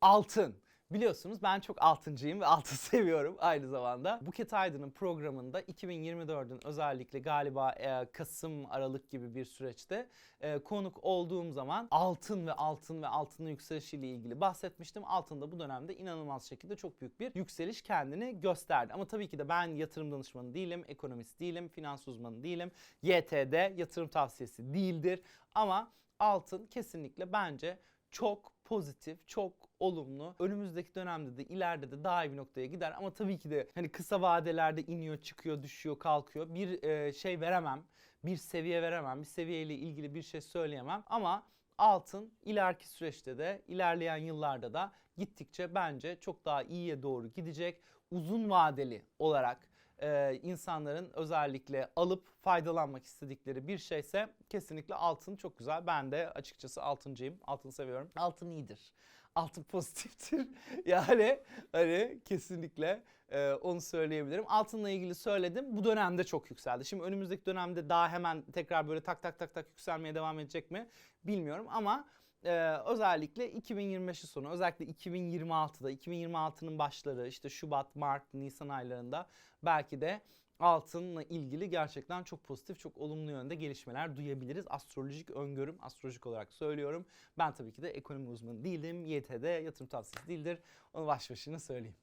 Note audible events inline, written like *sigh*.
Altın. Biliyorsunuz ben çok altıncıyım ve altın *laughs* seviyorum aynı zamanda. Buket Aydın'ın programında 2024'ün özellikle galiba e, Kasım Aralık gibi bir süreçte e, konuk olduğum zaman altın ve altın ve altının yükselişiyle ilgili bahsetmiştim. Altın da bu dönemde inanılmaz şekilde çok büyük bir yükseliş kendini gösterdi. Ama tabii ki de ben yatırım danışmanı değilim, ekonomist değilim, finans uzmanı değilim. YTD yatırım tavsiyesi değildir. Ama altın kesinlikle bence çok pozitif, çok olumlu. Önümüzdeki dönemde de ileride de daha iyi bir noktaya gider ama tabii ki de hani kısa vadelerde iniyor, çıkıyor, düşüyor, kalkıyor. Bir e, şey veremem, bir seviye veremem, bir seviyeyle ilgili bir şey söyleyemem ama altın ileriki süreçte de ilerleyen yıllarda da gittikçe bence çok daha iyiye doğru gidecek. Uzun vadeli olarak e, insanların özellikle alıp faydalanmak istedikleri bir şeyse kesinlikle altın çok güzel. Ben de açıkçası altıncıyım. Altını seviyorum. Altın iyidir. Altın *laughs* pozitiftir. yani hani kesinlikle e, onu söyleyebilirim. Altınla ilgili söyledim. Bu dönemde çok yükseldi. Şimdi önümüzdeki dönemde daha hemen tekrar böyle tak tak tak tak yükselmeye devam edecek mi bilmiyorum ama ee, özellikle 2025'in sonu özellikle 2026'da 2026'nın başları işte Şubat, Mart, Nisan aylarında belki de altınla ilgili gerçekten çok pozitif, çok olumlu yönde gelişmeler duyabiliriz. Astrolojik öngörüm, astrolojik olarak söylüyorum. Ben tabii ki de ekonomi uzmanı değilim. YTD yatırım tavsiyesi değildir. Onu baş başına söyleyeyim.